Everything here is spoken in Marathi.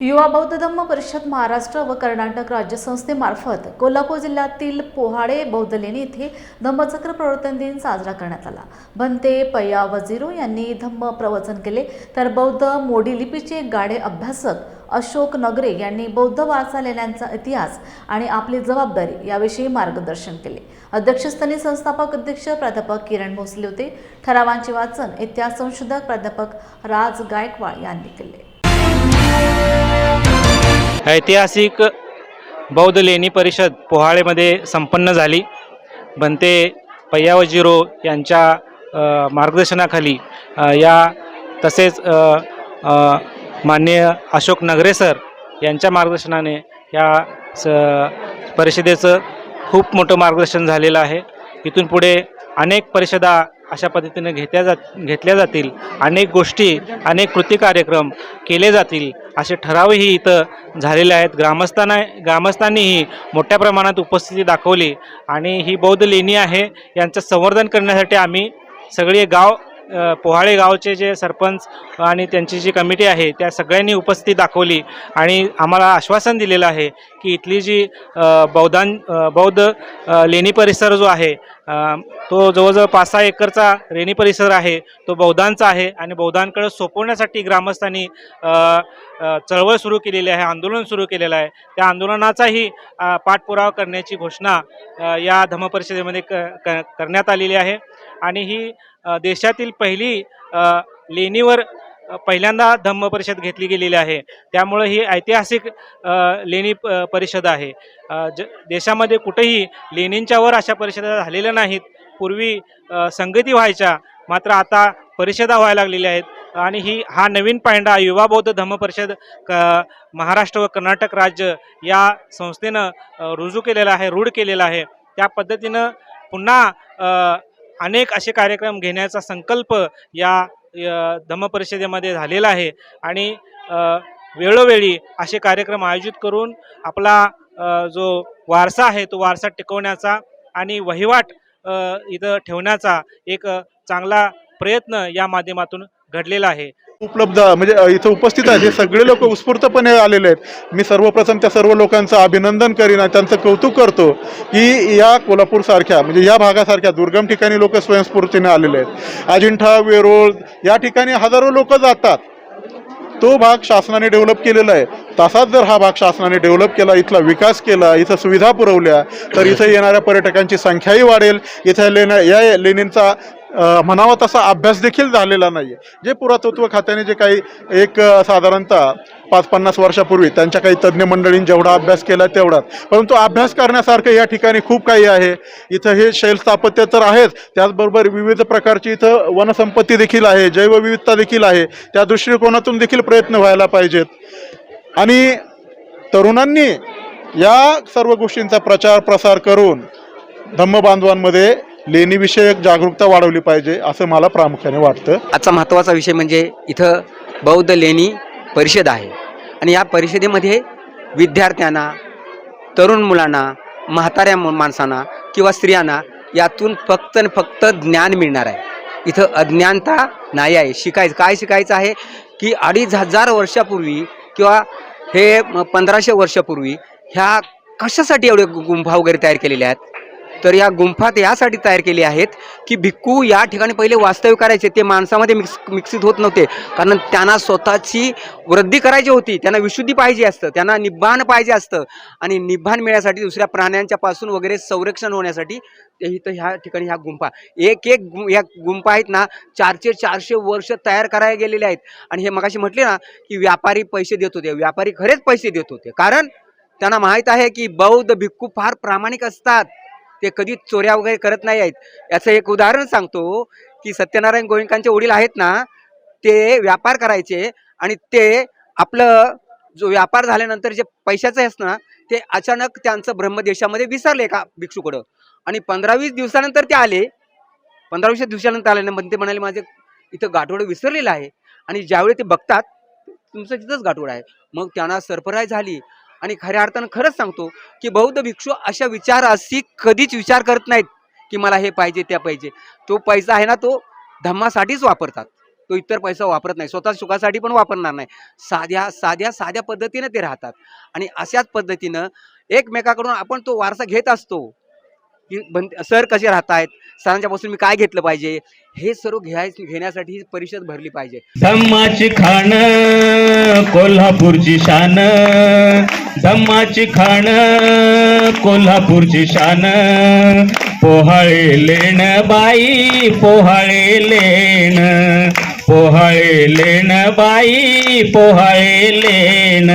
युवा बौद्ध धम्म परिषद महाराष्ट्र व कर्नाटक राज्य संस्थेमार्फत कोल्हापूर जिल्ह्यातील पोहाडे बौद्ध लेणी येथे धम्मचक्र प्रवर्तन दिन साजरा करण्यात आला. भंते पय्या वजिरो यांनी धम्म प्रवचन केले. तर बौद्ध मोडी लिपीचे गाडे अभ्यासक अशोक नगरे यांनी बौद्ध वारसा लेण्यांचा इतिहास आणि आपली जबाबदारी याविषयी मार्गदर्शन केले. अध्यक्षस्थानी संस्थापक अध्यक्ष प्राध्यापक किरण भोसले होते. ठरावांचे वाचन इतिहास संशोधक प्राध्यापक राज गायकवाड यांनी केले. ऐतिहासिक बौद्ध लेणी परिषद पोहाळेमध्ये संपन्न झाली. बनते पय्यावजीरो यांच्या मार्गदर्शनाखाली या तसेच मान्य माननीय अशोक नगरे सर यांच्या मार्गदर्शनाने या स परिषदेचं खूप मोठं मार्गदर्शन झालेलं आहे. इथून पुढे अनेक परिषदा अशा पद्धतीने घेतल्या जात घेतल्या जातील. अनेक गोष्टी अनेक कृती कार्यक्रम केले जातील. असे ठरावही इथं झालेले आहेत. ग्रामस्थांना ग्रामस्थांनीही मोठ्या प्रमाणात उपस्थिती दाखवली आणि ही बौद्ध लेणी आहे. यांचं संवर्धन करण्यासाठी आम्ही सगळे गाव पोहाळे गावचे जे सरपंच आणि त्यांची जी कमिटी आहे त्या सगळ्यांनी उपस्थिती दाखवली आणि आम्हाला आश्वासन दिलेलं आहे की इथली जी बौद्धां बौद्ध लेणी परिसर जो आहे तो जवळजवळ पाच सहा एकरचा रेणी परिसर आहे तो बौद्धांचा आहे आणि बौद्धांकडे सोपवण्यासाठी ग्रामस्थांनी चळवळ सुरू केलेली आहे आंदोलन सुरू केलेलं आहे. त्या आंदोलनाचाही पाठपुरावा करण्याची घोषणा या धमपरिषदेमध्ये क क करण्यात आलेली आहे. आणि ही देशातील पहिली लेणीवर पहिल्यांदा धम्म परिषद घेतली गेलेली आहे. त्यामुळे ही ऐतिहासिक लेणी प परिषद आहे. ज देशामध्ये कुठेही लेणींच्यावर अशा परिषदा झालेल्या नाहीत. पूर्वी संगती व्हायच्या मात्र आता परिषदा व्हायला लागलेल्या आहेत. आणि ही हा नवीन पायंडा युवा बौद्ध धम्म परिषद क महाराष्ट्र व कर्नाटक राज्य या संस्थेनं रुजू केलेला आहे रूढ केलेला आहे. त्या पद्धतीनं पुन्हा अनेक असे कार्यक्रम घेण्याचा संकल्प या धम्म परिषदेमध्ये झालेला आहे. आणि वेळोवेळी असे कार्यक्रम आयोजित करून आपला जो वारसा आहे तो वारसा टिकवण्याचा आणि वहिवाट इथं ठेवण्याचा एक चांगला प्रयत्न या माध्यमातून घडलेला आहे. उपलब्ध म्हणजे इथं उपस्थित आहेत. हे सगळे लोक उत्स्फूर्तपणे आलेले आहेत. मी सर्वप्रथम त्या सर्व लोकांचं अभिनंदन करीन आणि त्यांचं कौतुक करतो की या कोल्हापूर सारख्या म्हणजे या भागासारख्या दुर्गम ठिकाणी लोक स्वयंस्फूर्तीने आलेले आहेत. अजिंठा वेरूळ या ठिकाणी हजारो लोक जातात. तो भाग शासनाने डेव्हलप केलेला आहे. तसाच जर हा भाग शासनाने डेव्हलप केला इथला विकास केला इथं सुविधा पुरवल्या तर इथं येणाऱ्या पर्यटकांची संख्याही वाढेल. इथं लेण्या या लेणींचा म्हणावा तसा अभ्यास देखील झालेला नाही आहे जे पुरातत्व खात्याने जे काही एक साधारणतः पाच पन्नास वर्षापूर्वी त्यांच्या काही तज्ज्ञ मंडळींनी जेवढा अभ्यास केला तेवढाच. परंतु अभ्यास करण्यासारखं या ठिकाणी खूप काही आहे. इथं हे शैल स्थापत्य तर आहेच. त्याचबरोबर विविध प्रकारची इथं वनसंपत्ती देखील आहे. जैवविविधता देखील आहे. त्या दृष्टिकोनातून देखील प्रयत्न व्हायला पाहिजेत. आणि तरुणांनी या सर्व गोष्टींचा प्रचार प्रसार करून धम्म बांधवांमध्ये लेणीविषयक जागरूकता वाढवली पाहिजे असं मला प्रामुख्याने वाटतं. आजचा महत्त्वाचा विषय म्हणजे इथं बौद्ध लेणी परिषद आहे. आणि या परिषदेमध्ये विद्यार्थ्यांना तरुण मुलांना म्हाताऱ्या माणसांना किंवा स्त्रियांना यातून फक्त आणि फक्त ज्ञान मिळणार आहे. इथं अज्ञानता नाही आहे. शिकायचं काय शिकायचं आहे? की अडीच हजार वर्षापूर्वी किंवा हे पंधराशे वर्षापूर्वी ह्या कशासाठी एवढे गुंफा वगैरे तयार केलेल्या आहेत? तर या गुंफा ते यासाठी तयार केली आहेत की भिक्खू या ठिकाणी पहिले वास्तव्य करायचे. ते माणसामध्ये मिक्स मिक्सित होत नव्हते. कारण त्यांना स्वतःची वृद्धी करायची होती. त्यांना विशुद्धी पाहिजे असतं. त्यांना निब्बाण पाहिजे असतं. आणि निब्बाण मिळण्यासाठी दुसऱ्या प्राण्यांच्या पासून वगैरे संरक्षण होण्यासाठी ते इथं ह्या ठिकाणी ह्या गुंफा. एक एक गु ह्या गुंफा आहेत ना चारशे चारशे वर्ष तयार करायला गेलेले आहेत. आणि हे मगाशी म्हटले ना की व्यापारी पैसे देत होते. व्यापारी खरेच पैसे देत होते. कारण त्यांना माहीत आहे की बौद्ध भिक्खू फार प्रामाणिक असतात. ते कधी चोऱ्या वगैरे करत नाही आहेत. याचं एक उदाहरण सांगतो की सत्यनारायण गोविंकांचे वडील आहेत ना ते व्यापार करायचे आणि ते आपलं जो व्यापार झाल्यानंतर जे पैशाचं असतं ना ते अचानक त्यांचं ब्रह्मदेशामध्ये विसरले एका भिक्षूकडं. आणि पंधरा वीस दिवसानंतर ते आले. पंधरा वीस दिवसानंतर आले ना ते म्हणाले माझे इथं गाठोडं विसरलेलं आहे आणि ज्यावेळी ते बघतात तुमचं तिथंच गाठोडं आहे. मग त्यांना सरप्राईज झाली. आणि खऱ्या अर्थानं खरंच सांगतो की बौद्ध भिक्षू अशा विचाराशी कधीच विचार करत नाहीत की मला हे पाहिजे त्या पाहिजे. तो पैसा आहे ना तो धम्मासाठीच वापरतात. तो इतर पैसा वापरत नाही. स्वतः सुखासाठी पण वापरणार नाही. साध्या साध्या साध्या पद्धतीनं ते राहतात. आणि अशाच पद्धतीनं एकमेकाकडून आपण तो वारसा घेत असतो. की बन सर कसे राहत आहेत सरांच्यापासून मी काय घेतलं पाहिजे? हे सर्व घ्याय घेण्यासाठी ही परिषद भरली पाहिजे. धम्माची खाण कोल्हापूरची शान धम्माची खाण कोल्हापूरची शान. पोहाळे लेण बाई पोहाळे लेण. पोहाळे लेण बाई पोहाळे लेण.